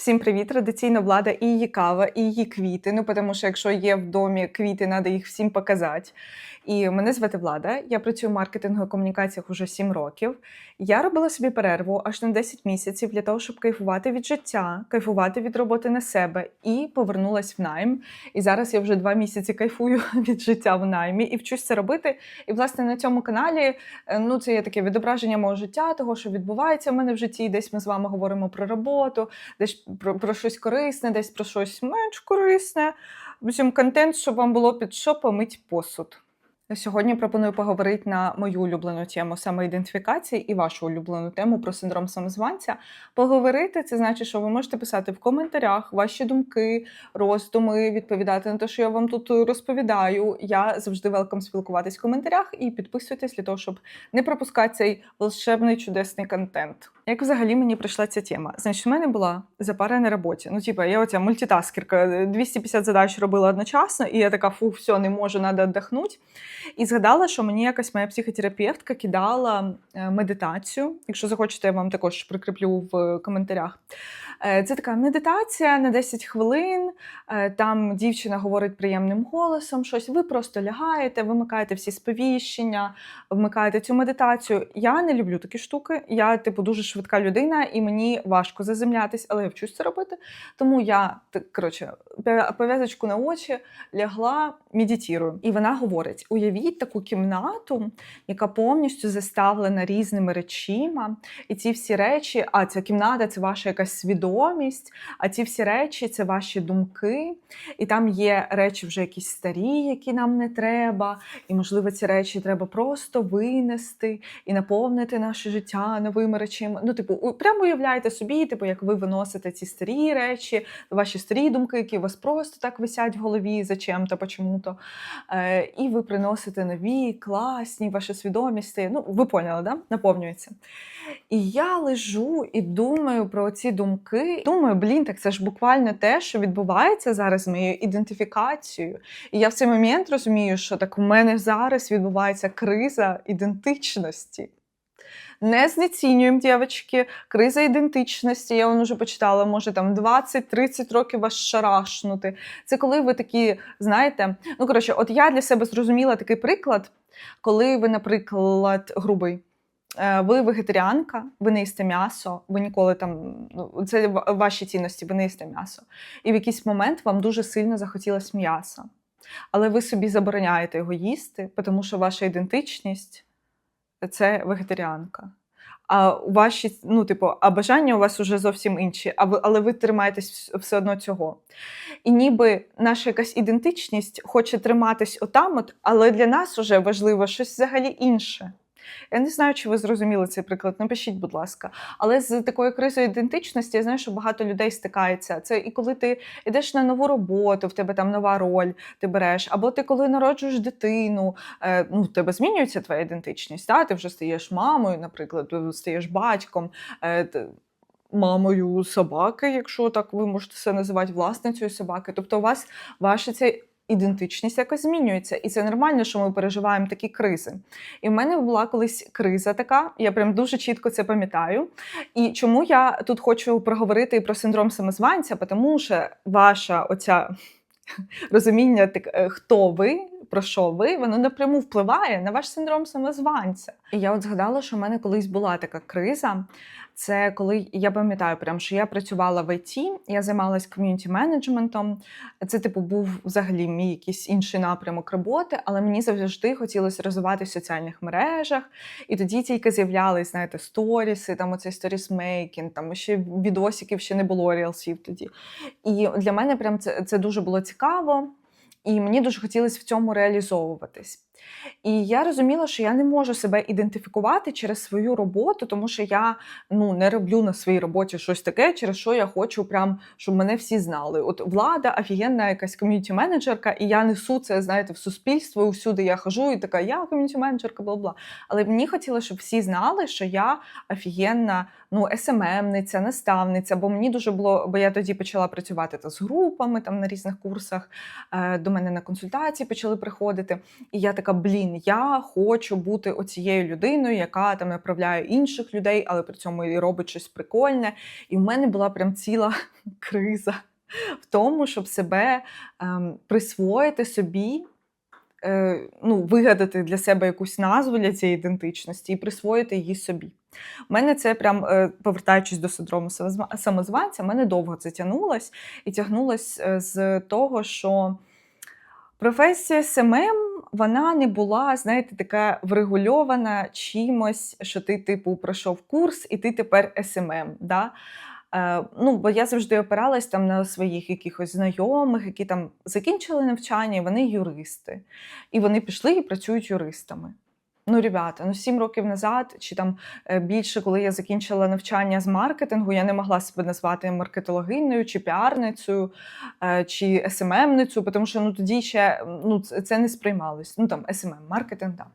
Всім привіт! Традиційна влада і її кава, і її квіти. Ну, тому що якщо є в домі квіти, треба їх всім показати. І мене звати Влада. Я працюю в маркетингу і комунікаціях уже 7 років. Я робила собі перерву аж на 10 місяців для того, щоб кайфувати від життя, кайфувати від роботи на себе і повернулась в найм. І зараз я вже два місяці кайфую від життя в наймі і вчусь це робити. І власне на цьому каналі е, ну це є таке відображення мого життя, того, що відбувається в мене в житті. Десь ми з вами говоримо про роботу, десь про, про щось корисне, десь про щось менш корисне. В контент, щоб вам було під що помить посуд. Сьогодні пропоную поговорити на мою улюблену тему самоідентифікації і вашу улюблену тему про синдром самозванця. Поговорити це значить, що ви можете писати в коментарях ваші думки, роздуми, відповідати на те, що я вам тут розповідаю. Я завжди велкам спілкуватись в коментарях і підписуйтесь для того, щоб не пропускати цей волшебний чудесний контент. Як взагалі мені прийшла ця тема? Значить, у мене була запара на роботі. Ну, типа, я оця мультитаскерка, 250 задач робила одночасно, і я така, фу, все, не можу, треба віддохнути. І згадала, що мені якась моя психотерапевтка кидала е, медитацію. Якщо захочете, я вам також прикріплю в коментарях. Е, Це така медитація на 10 хвилин. Е, Там дівчина говорить приємним голосом щось. Ви просто лягаєте, вимикаєте всі сповіщення, вмикаєте цю медитацію. Я не люблю такі штуки. Я, типу, дуже швидка людина, і мені важко заземлятись, але я вчусь це робити. Тому я так, коротше, пов'язочку на очі лягла, медитірую. І вона говорить: уявіть таку кімнату, яка повністю заставлена різними речима. І ці всі речі, а ця кімната це ваша якась свідомість, а ці всі речі це ваші думки. І там є речі вже якісь старі, які нам не треба. І, можливо, ці речі треба просто винести і наповнити наше життя новими речами. Ну, типу, прямо уявляєте собі, типу, як ви виносите ці старі речі, ваші старі думки, які у вас просто так висять в голові зачем-то, почому-то. Е, і ви приносите нові, класні, ваші свідомості. Ну, ви поняли, да? наповнюється. І я лежу і думаю про ці думки. Думаю, блін, так це ж буквально те, що відбувається зараз з моєю ідентифікацією. І я в цей момент розумію, що так у мене зараз відбувається криза ідентичності. Не знецінюємо, дівчатки, криза ідентичності. Я вон уже почитала, може там 20-30 років вас шарашнути. Це коли ви такі, знаєте, ну коротше, от я для себе зрозуміла такий приклад, коли ви, наприклад, грубий. е, Ви вегетаріанка, ви не їсте м'ясо, ви ніколи там ну, це ваші цінності, ви не їсте м'ясо. І в якийсь момент вам дуже сильно захотілося м'яса. Але ви собі забороняєте його їсти, тому що ваша ідентичність це вегетаріанка. А ваші, ну, типу, а бажання у вас уже зовсім інші, а ви, але ви тримаєтесь все одно цього. І ніби наша якась ідентичність хоче триматись отам, от, але для нас вже важливо щось взагалі інше. Я не знаю, чи ви зрозуміли цей приклад. Напишіть, будь ласка. Але з такою кризою ідентичності я знаю, що багато людей стикається. Це і коли ти йдеш на нову роботу, в тебе там нова роль, ти береш, або ти коли народжуєш дитину, е, ну, в тебе змінюється твоя ідентичність. Та? Ти вже стаєш мамою, наприклад, стаєш батьком. е, Мамою собаки, якщо так ви можете це називати власницею собаки. Тобто, у вас ваша ця ідентичність якось змінюється, і це нормально, що ми переживаємо такі кризи. І в мене була колись криза така, я прям дуже чітко це пам'ятаю. І чому я тут хочу проговорити про синдром самозванця, тому що ваша оця розуміння, так, е, хто ви, про що ви, воно напряму впливає на ваш синдром самозванця. І я от згадала, що в мене колись була така криза. Це коли я пам'ятаю, прям що я працювала в ІТ, я займалась ком'юніті менеджментом. Це, типу, був взагалі мій якийсь інший напрямок роботи, але мені завжди хотілося розвиватися в соціальних мережах. І тоді тільки з'являлись, знаєте, сторіси, там оцей сторісмейкінг, там ще відосиків ще не було рілсів тоді. І для мене прям це, це дуже було цікаво, і мені дуже хотілося в цьому реалізовуватись. І я розуміла, що я не можу себе ідентифікувати через свою роботу, тому що я ну, не роблю на своїй роботі щось таке, через що я хочу, прям, щоб мене всі знали. От влада, офігенна якась ком'юніті-менеджерка, і я несу це, знаєте, в суспільство, усюди я хожу, і така, я ком'юніті-менеджерка, бла бла. Але мені хотілося, щоб всі знали, що я офігенна ну, СММниця, наставниця, бо мені дуже було, бо я тоді почала працювати та з групами там на різних курсах. е, До мене на консультації почали приходити. І я така така: блін, я хочу бути оцією людиною, яка там направляє інших людей, але при цьому і робить щось прикольне. І в мене була прям ціла криза в тому, щоб себе ем, присвоїти собі. е, Ну, вигадати для себе якусь назву для цієї ідентичності і присвоїти її собі. У мене це прям, е, повертаючись до синдрому самозванця, мене довго це тягнулось і тягнулось е, з того, що професія СММ, вона не була, знаєте, така врегульована чимось, що ти, типу, пройшов курс, і ти тепер СММ. Да? Е, ну, бо я завжди опиралась там на своїх якихось знайомих, які там закінчили навчання, і вони юристи. І вони пішли і працюють юристами. Ну, ребята, ну сім років назад, чи там е, більше, коли я закінчила навчання з маркетингу, я не могла себе назвати маркетологиною чи піарницею, е, чи СММницею, тому що ну, тоді ще ну, це не сприймалось. Ну там СММ, маркетинг, так.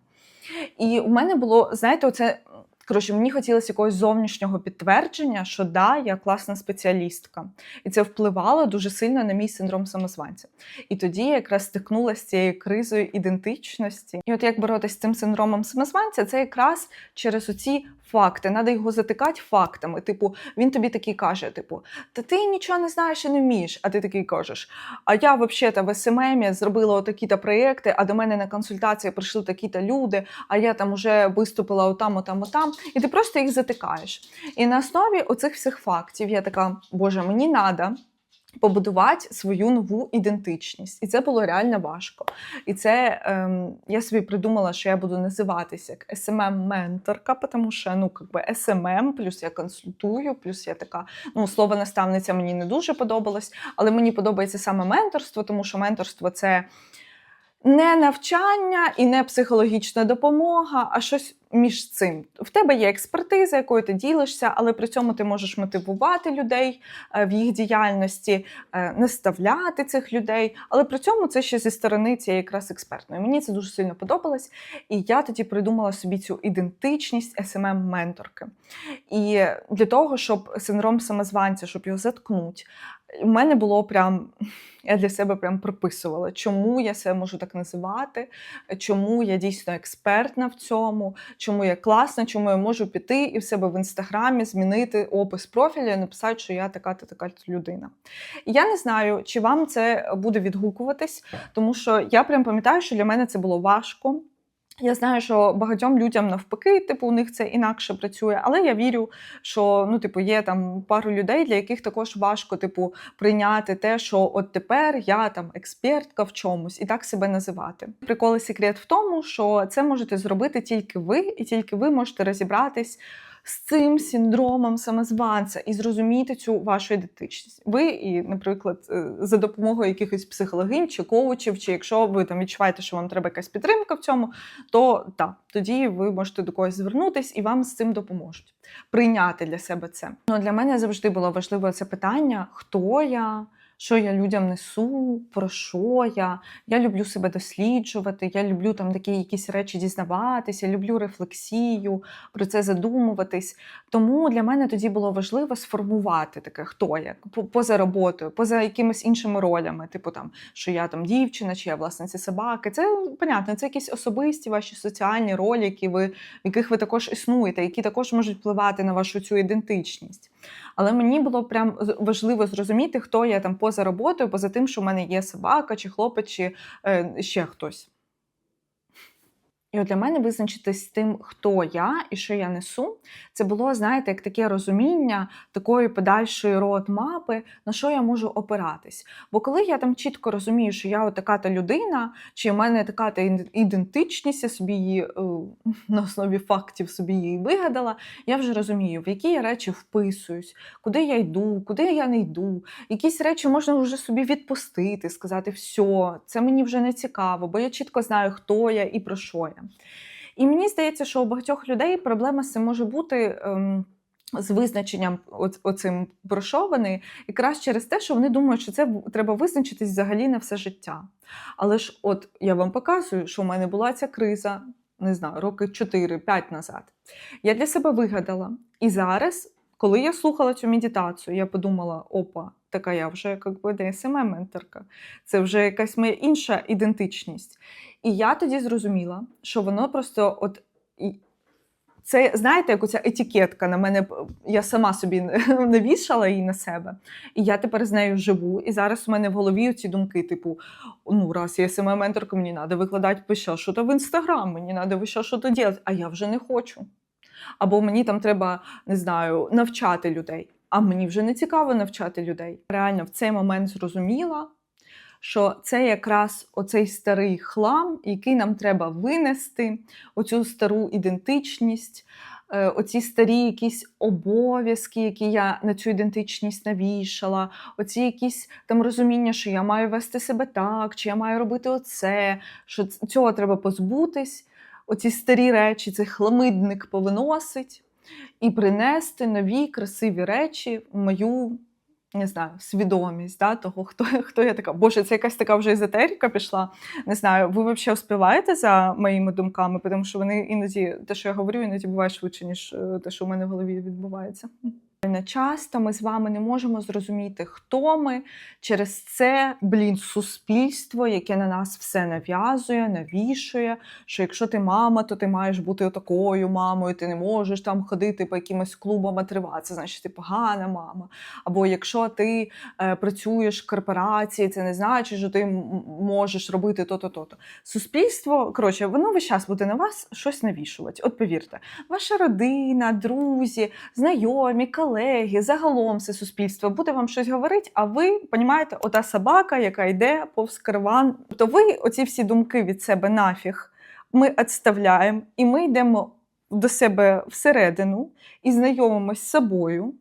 І у мене було, знаєте, оце. Коротше, мені хотілося якогось зовнішнього підтвердження, що да, я класна спеціалістка. І це впливало дуже сильно на мій синдром самозванця. І тоді я якраз стикнулася з цією кризою ідентичності. І от як боротися з цим синдромом самозванця, це якраз через оці факти. Треба його затикати фактами. Типу, він тобі такий каже: типу, та ти нічого не знаєш і не вмієш. А ти такий кажеш: а я взагалі в СММі зробила такі-то проєкти, а до мене на консультації прийшли такі-то люди, а я там уже виступила отам, отам, отам. І ти просто їх затикаєш. І на основі оцих всіх фактів я така, боже, мені треба побудувати свою нову ідентичність. І це було реально важко. І це ем, я собі придумала, що я буду називатися як SMM-менторка, тому що ну, как би SMM, плюс я консультую, плюс я така, ну, слово наставниця мені не дуже подобалось, але мені подобається саме менторство, тому що менторство це. Не навчання і не психологічна допомога, а щось між цим. В тебе є експертиза, якою ти ділишся, але при цьому ти можеш мотивувати людей е, в їх діяльності, е, наставляти цих людей. Але при цьому це ще зі сторони цієї якраз експертної. Мені це дуже сильно подобалось. І я тоді придумала собі цю ідентичність smm менторки І для того, щоб синдром самозванця, щоб його заткнути, у мене було прям. Я для себе прям прописувала, чому я себе можу так називати, чому я дійсно експертна в цьому, чому я класна, чому я можу піти і в себе в інстаграмі змінити опис профіля і написати, що я така-то така людина. І я не знаю, чи вам це буде відгукуватись, тому що я прям пам'ятаю, що для мене це було важко. Я знаю, що багатьом людям навпаки, типу, у них це інакше працює, але я вірю, що ну, типу, є там пару людей, для яких також важко, типу, прийняти те, що от тепер я там експертка в чомусь і так себе називати. Прикол і секрет в тому, що це можете зробити тільки ви, і тільки ви можете розібратись з цим синдромом самозванця і зрозуміти цю вашу ідентичність. Ви, і, наприклад, е, за допомогою якихось психологинь чи коучів, чи якщо ви там відчуваєте, що вам треба якась підтримка в цьому, то так, тоді ви можете до когось звернутись і вам з цим допоможуть прийняти для себе це. Ну для мене завжди було важливо це питання: хто я? Що я людям несу, про що я. Я люблю себе досліджувати, я люблю там такі якісь речі дізнаватися, люблю рефлексію, про це задумуватись. Тому для мене тоді було важливо сформувати таке, хто я поза роботою, поза якимись іншими ролями, типу там, що я там дівчина, чи я власниця собаки. Це понятно, це якісь особисті ваші соціальні ролі, які ви, яких ви також існуєте, які також можуть впливати на вашу цю ідентичність. Але мені було прям важливо зрозуміти, хто я там поза роботою, поза тим, що в мене є собака, чи хлопець, чи е, ще хтось. І от для мене визначитись з тим, хто я і що я несу, це було, знаєте, як таке розуміння такої подальшої родмапи, на що я можу опиратись. Бо коли я там чітко розумію, що я така-то людина, чи в мене така-то ідентичність, я собі її е, на основі фактів собі її вигадала, я вже розумію, в які я речі вписуюсь, куди я йду, куди я не йду. Якісь речі можна вже собі відпустити, сказати, все, це мені вже не цікаво, бо я чітко знаю, хто я і про що я. І мені здається, що у багатьох людей проблема з цим може бути. Ем, з визначенням оцим брошований, якраз через те, що вони думають, що це треба визначитись взагалі на все життя. Але ж, от я вам показую, що в мене була ця криза, не знаю, роки 4-5 назад. Я для себе вигадала. І зараз, коли я слухала цю медитацію, я подумала: опа, така я вже як би ДСМ-менторка. Це вже якась моя інша ідентичність. І я тоді зрозуміла, що воно просто от. Це, знаєте, як оця етикетка на мене, я сама собі навішала її на себе. І я тепер з нею живу. І зараз у мене в голові ці думки, типу, ну, раз я сама менторка, мені треба викладати пише, що то в інстаграм, мені треба ще що то робити, а я вже не хочу. Або мені там треба, не знаю, навчати людей. А мені вже не цікаво навчати людей. Реально в цей момент зрозуміла, що це якраз оцей старий хлам, який нам треба винести, оцю стару ідентичність, е, оці старі якісь обов'язки, які я на цю ідентичність навішала, оці якісь там розуміння, що я маю вести себе так, чи я маю робити оце, що цього треба позбутись. Оці старі речі, цей хламидник повиносить і принести нові красиві речі в мою. Не знаю, свідомість да, того, хто, хто я така. Боже, це якась така вже езотерика пішла. Не знаю, ви взагалі успіваєте за моїми думками, тому що вони іноді, те, що я говорю, іноді буває швидше, ніж е, те, що в мене в голові відбувається. Не часто ми з вами не можемо зрозуміти, хто ми через це, блін, суспільство, яке на нас все нав'язує, навішує. Що якщо ти мама, то ти маєш бути такою мамою, ти не можеш там ходити по якимось клубам атриватися, значить ти погана мама. Або якщо ти е, працюєш в корпорації, це не значить, що ти можеш робити то-то, то-то. Суспільство, коротше, воно весь час буде на вас щось навішувати. От повірте, ваша родина, друзі, знайомі, колеги, загалом все суспільство буде вам щось говорити, а ви, понімаєте, ота собака, яка йде повз караван. То ви оці всі думки від себе нафіг ми відставляємо, і ми йдемо до себе всередину і знайомимось з собою,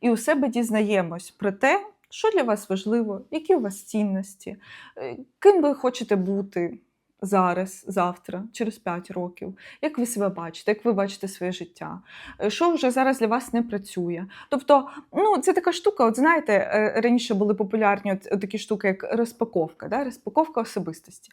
і у себе дізнаємось про те, що для вас важливо, які у вас цінності, е, ким ви хочете бути зараз, завтра, через 5 років, як ви себе бачите, як ви бачите своє життя, е, що вже зараз для вас не працює. Тобто, ну, це така штука, от знаєте, е, раніше були популярні от, такі штуки, як розпаковка, да? розпаковка особистості.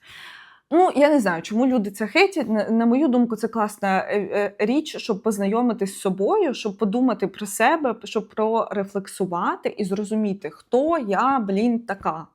Ну, я не знаю, чому люди це хейтять. На, мою думку, це класна е, річ, щоб познайомитись з собою, щоб подумати про себе, щоб прорефлексувати і зрозуміти, хто я, блін, така.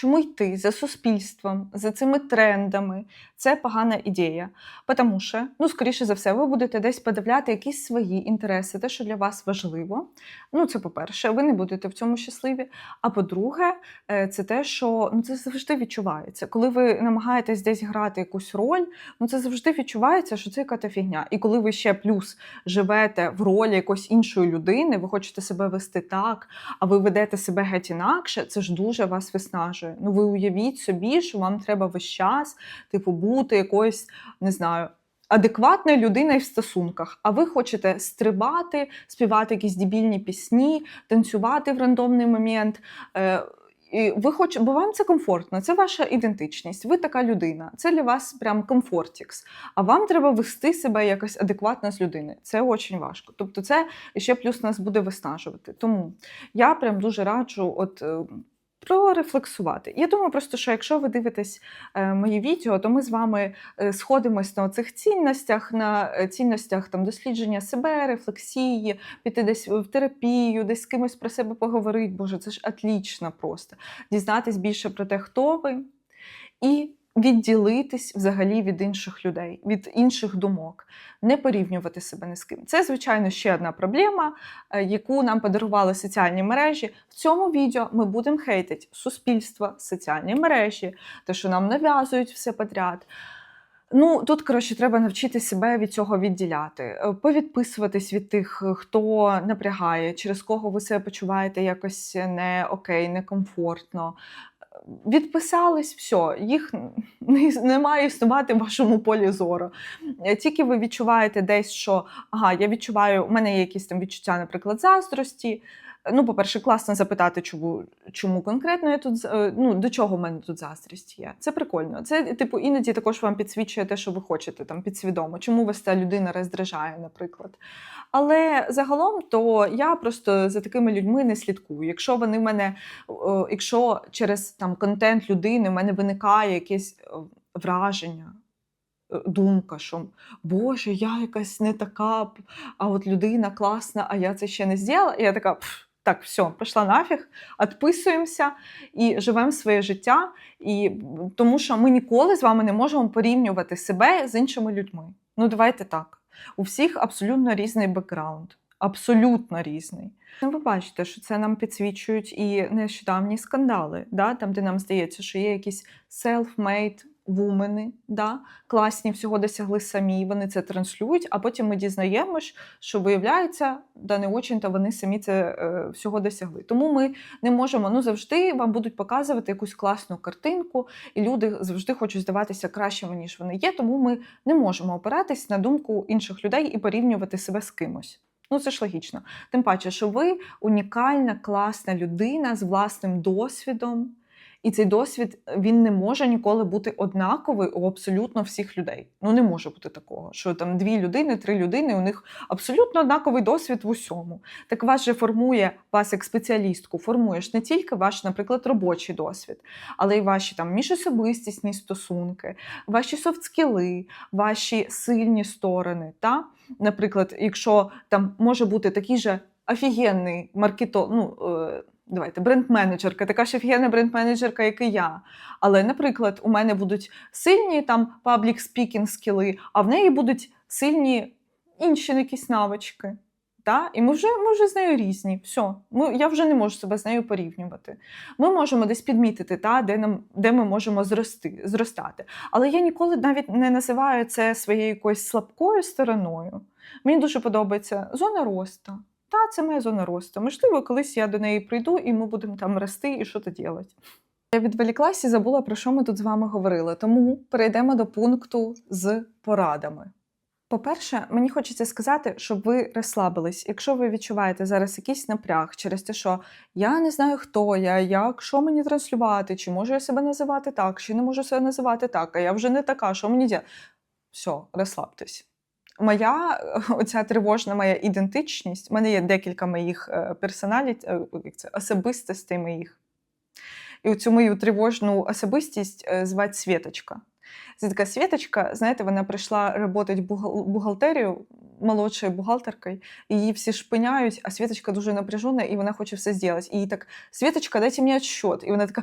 Чому йти за суспільством, за цими трендами? Це погана ідея. Тому що, ну, скоріше за все, ви будете десь подивляти якісь свої інтереси, те, що для вас важливо. Ну, це по-перше, ви не будете в цьому щасливі. А по-друге, е, це те, що ну, це завжди відчувається. Коли ви намагаєтесь десь грати якусь роль, ну це завжди відчувається, що це яка-то фігня. І коли ви ще плюс живете в ролі якоїсь іншої людини, ви хочете себе вести так, а ви ведете себе геть інакше, це ж дуже вас виснажує. Ну ви уявіть собі, що вам треба весь час, типу, бути якоюсь, не знаю. Адекватною людиною в стосунках, а ви хочете стрибати, співати якісь дебільні пісні, танцювати в рандомний момент. Е, і ви хочете, бо вам це комфортно, це ваша ідентичність. Ви така людина. Це для вас прям комфортікс. А вам треба вести себе якось адекватно з людиною. Це дуже важко. Тобто, це ще плюс нас буде виснажувати. Тому я прям дуже раджу, от. Прорефлексувати. Я думаю, просто що якщо ви дивитесь е, мої відео, то ми з вами е, сходимось на цих цінностях, на е, цінностях там дослідження себе, рефлексії, піти десь в терапію, десь з кимось про себе поговорити. Боже, це ж отлічно просто. Дізнатись більше про те, хто ви, і відділитись взагалі від інших людей, від інших думок, не порівнювати себе ні з ким. Це, звичайно, ще одна проблема, е, яку нам подарували соціальні мережі. В цьому відео ми будемо хейтити суспільство, соціальні мережі, те, що нам нав'язують все подряд. Ну, тут, коротше, треба навчити себе від цього відділяти, е, повідписуватись від тих, е, хто напрягає, через кого ви себе почуваєте якось не окей, некомфортно. Відписались, все, їх не, не має існувати в вашому полі зору. Е, Тільки ви відчуваєте десь, що ага, я відчуваю, у мене є якісь там відчуття, наприклад, заздрості. Ну, по-перше, класно запитати, чому, чому конкретно я тут е, ну, до чого в мене тут заздрість є. Це прикольно. Це, типу, іноді також вам підсвічує те, що ви хочете там підсвідомо, чому вас ця людина роздражає, наприклад. Але загалом, то я просто за такими людьми не слідкую. Якщо вони в мене, якщо через там контент людини в мене виникає якесь е, враження. е, Думка, що Боже, я якась не така, а от людина класна, а я це ще не зробила. І я така, «Пф, Так, все, пішла нафіг, відписуємося і живемо своє життя. І тому що ми ніколи з вами не можемо порівнювати себе з іншими людьми. Ну, давайте так. У всіх абсолютно різний бекграунд. Абсолютно різний. Ну, ви бачите, що це нам підсвічують і нещодавні скандали, да? там, де нам здається, що є якісь self-made вумени, да? класні всього досягли самі, вони це транслюють, а потім ми дізнаємось, що виявляється, да не очень, то вони самі це е, всього досягли. Тому ми не можемо, ну завжди вам будуть показувати якусь класну картинку, і люди завжди хочуть здаватися кращими, ніж вони є. Тому ми не можемо опиратись на думку інших людей і порівнювати себе з кимось. Ну, це ж логічно. Тим паче, що ви унікальна, класна людина з власним досвідом. І цей досвід він не може ніколи бути однаковий у абсолютно всіх людей. Ну не може бути такого, що там дві людини, три людини, у них абсолютно однаковий досвід в усьому. Так вас же формує вас як спеціалістку, формує ж не тільки ваш, наприклад, робочий досвід, але й ваші там міжособистісні стосунки, ваші софтскіли, ваші сильні сторони. Та? Наприклад, якщо там може бути такий же офігенний маркето, ну, е, давайте, бренд-менеджерка, така ж офігенна бренд-менеджерка, як і я. Але, наприклад, у мене будуть сильні там паблік спікінг скіли, а в неї будуть сильні інші якісь навички. Та? І ми вже, ми вже з нею різні. Все. Ми, я вже не можу себе з нею порівнювати. Ми можемо десь підмітити, та, де, нам, де ми можемо зрости, зростати. Але я ніколи навіть не називаю це своєю якоюсь слабкою стороною. Мені дуже подобається зона росту. Та, це моя зона росту. Можливо, колись я до неї прийду і ми будемо там рости і що то робити. Я відволіклась і забула, про що ми тут з вами говорили, тому перейдемо до пункту з порадами. По-перше, мені хочеться сказати, щоб ви розслабились. Якщо ви відчуваєте зараз якийсь напряг через те, що я не знаю, хто я, як, що мені транслювати, чи можу я себе називати так, чи не можу себе називати так, а я вже не така, що мені діяти? Все, розслабтесь. Моя оця тривожна моя ідентичність, в мене є декілька моїх е, персоналіт, е, особистостей моїх. І оцю мою тривожну особистість е, звати Світочка. Це така Світочка, знаєте, вона прийшла працювати бухгалтерію молодшою бухгалтеркою, її всі шпиняють, а Світочка дуже напряжена, і вона хоче все зробити. І їй так, Світочка, дайте мені відчет. І вона така,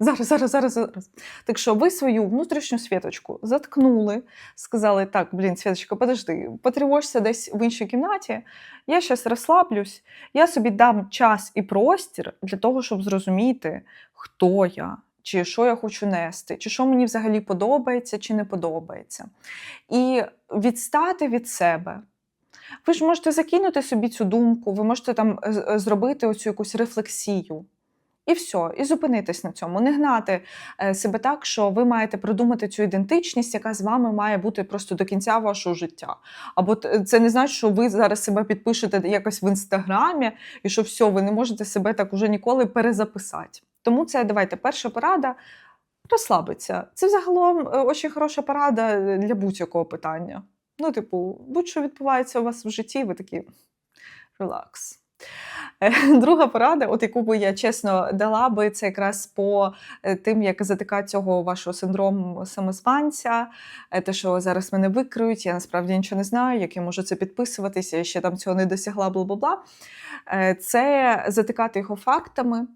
зараз, зараз, зараз, зараз. Так що ви свою внутрішню Світочку заткнули, сказали, так, блін, Світочка, подожди, потривожся десь в іншій кімнаті, я зараз розслаблюсь, я собі дам час і простір для того, щоб зрозуміти, хто я, чи що я хочу нести, чи що мені взагалі подобається, чи не подобається. І відстати від себе. Ви ж можете закинути собі цю думку, ви можете там е, е, зробити оцю якусь рефлексію. І все, і зупинитись на цьому, не гнати е, себе так, що ви маєте продумати цю ідентичність, яка з вами має бути просто до кінця вашого життя. Або це не значить, що ви зараз себе підпишете якось в інстаграмі, і що все, ви не можете себе так уже ніколи перезаписати. Тому це давайте перша порада. Розслабиться. Це загалом е, дуже хороша порада е, для будь-якого питання. Ну, типу, будь-що відбувається у вас в житті, ви такі релакс. Е, Друга порада, от яку би я чесно дала би, це якраз по е, тим, як затикати цього вашого синдрому самозванця, те, що зараз мене викриють, я насправді нічого не знаю, як я можу це підписуватися, я ще там цього не досягла, бла бла бла. Це затикати його фактами.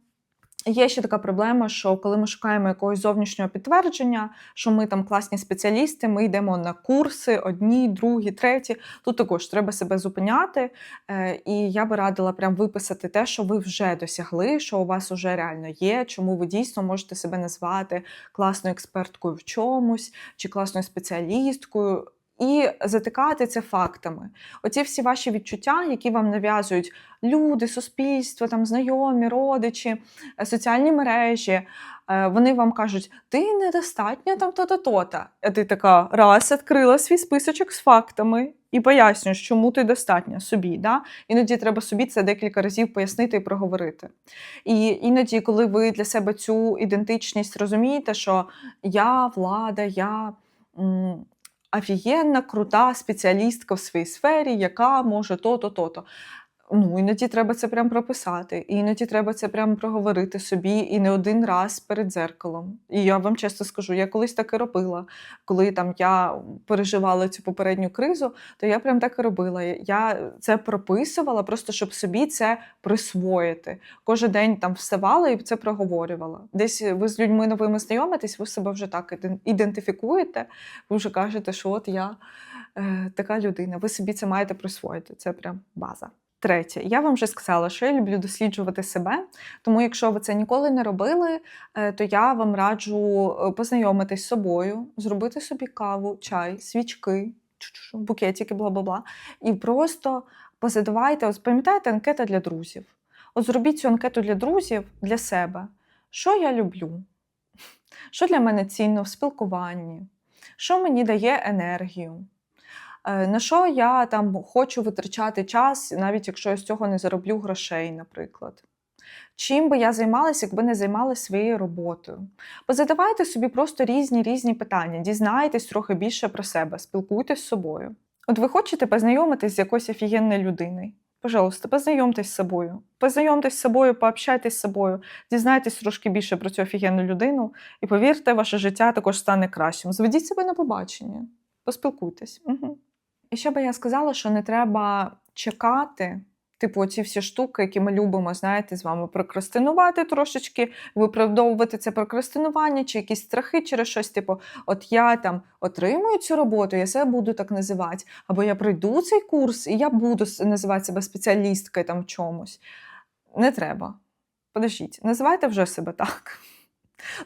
Є ще така проблема, що коли ми шукаємо якогось зовнішнього підтвердження, що ми там класні спеціалісти, ми йдемо на курси одні, другі, треті. Тут також треба себе зупиняти. Е, І я би радила прям виписати те, що ви вже досягли, що у вас вже реально є, чому ви дійсно можете себе назвати класною експерткою в чомусь чи класною спеціалісткою. І затикати це фактами. Оці всі ваші відчуття, які вам нав'язують люди, суспільство, там знайомі, родичі, е, соціальні мережі. е, Вони вам кажуть, ти недостатньо там то-то, то-то. А ти така раз відкрила свій списочок з фактами і пояснюєш, чому ти достатня собі. Да? Іноді треба собі це декілька разів пояснити і проговорити. І іноді, коли ви для себе цю ідентичність розумієте, що я влада, я. Офігенна, крута спеціалістка в своїй сфері, яка може то-то, то-то Ну, іноді треба це прям прописати, іноді треба це прям проговорити собі і не один раз перед дзеркалом. І я вам чесно скажу, я колись так і робила. Коли там я переживала цю попередню кризу, то я прям так і робила. Я це прописувала, просто щоб собі це присвоїти. Кожен день там вставала і це проговорювала. Десь ви з людьми новими знайомитесь, ви себе вже так ідентифікуєте, ви вже кажете, що от я е, така людина. Ви собі це маєте присвоїти. Це прям база. Третє, я вам вже сказала, що я люблю досліджувати себе. Тому, якщо ви це ніколи не робили, е, то я вам раджу е, познайомитись з собою, зробити собі каву, чай, свічки, букетики, бла бла бла. І просто позадавайте, ось пам'ятаєте, анкета для друзів. От зробіть цю анкету для друзів для себе. Що я люблю? Що для мене цінно в спілкуванні? Що мені дає енергію? Е, На що я там хочу витрачати час, навіть якщо я з цього не зароблю грошей, наприклад. Чим би я займалася, якби не займалася своєю роботою? Позадавайте собі просто різні різні питання, дізнайтесь трохи більше про себе, спілкуйтесь з собою. От ви хочете познайомитись з якоюсь офігенною людиною? Пожалуйста, познайомтесь з собою. Познайомтесь з собою, пообщайтесь з собою, дізнайтесь трошки більше про цю офігенну людину, і повірте, ваше життя також стане кращим. Зведіть себе на побачення, поспілкуйтесь. Угу. І ще би я сказала, що не треба чекати, типу, оці всі штуки, які ми любимо, знаєте, з вами прокрастинувати трошечки, виправдовувати це прокрастинування, чи якісь страхи через щось, типу, от я там отримую цю роботу, я себе буду так називати, або я пройду цей курс, і я буду називати себе спеціалісткою там в чомусь. Не треба. Подождіть, називайте вже себе так.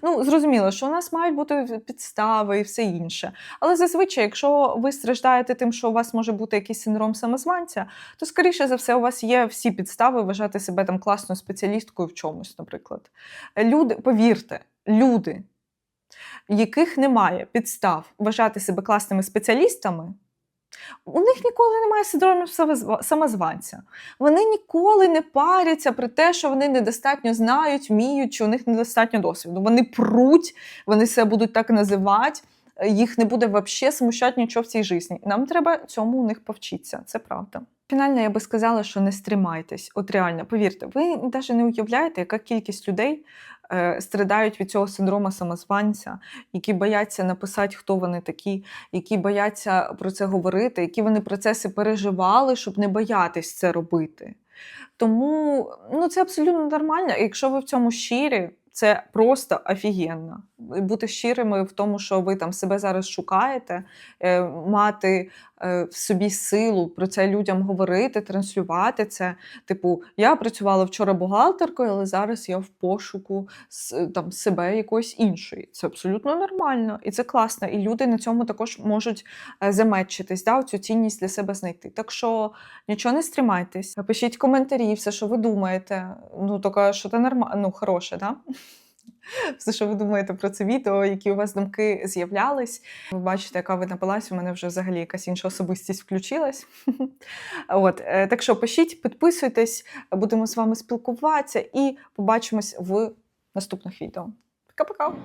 Ну, зрозуміло, що у нас мають бути підстави і все інше. Але зазвичай, якщо ви страждаєте тим, що у вас може бути якийсь синдром самозванця, то скоріше за все у вас є всі підстави вважати себе там класною спеціалісткою в чомусь, наприклад. Люди, повірте, люди, яких немає підстав вважати себе класними спеціалістами, у них ніколи немає синдрому самозванця. Вони ніколи не паряться про те, що вони недостатньо знають, вміють, чи у них недостатньо досвіду. Вони пруть, вони себе будуть так називати, їх не буде взагалі смущати нічого в цій житті. Нам треба цьому у них повчитися, це правда. Фінально я би сказала, що не стримайтесь. От реально, повірте, ви навіть не уявляєте, яка кількість людей страдають від цього синдрому самозванця, які бояться написати, хто вони такі, які бояться про це говорити, які вони процеси переживали, щоб не боятись це робити. Тому ну, це абсолютно нормально. Якщо ви в цьому щирі, це просто офігенно. Бути щирими в тому, що ви там себе зараз шукаєте, е, мати е, в собі силу про це людям говорити, транслювати це. Типу, я працювала вчора бухгалтеркою, але зараз я в пошуку там, себе якоїсь іншої. Це абсолютно нормально і це класно. І люди на цьому також можуть е, замечитись, да, цю цінність для себе знайти. Так що нічого не стримайтесь, пишіть коментарі, все, що ви думаєте. Ну, тільки, що це нормально, ну, хороше, да? Все, що ви думаєте про це відео, які у вас думки з'являлись. Ви бачите, яка ви напилась, у мене вже взагалі якась інша особистість включилась. От, е, так що пишіть, підписуйтесь, будемо з вами спілкуватися і побачимось в наступних відео. Пока-пока!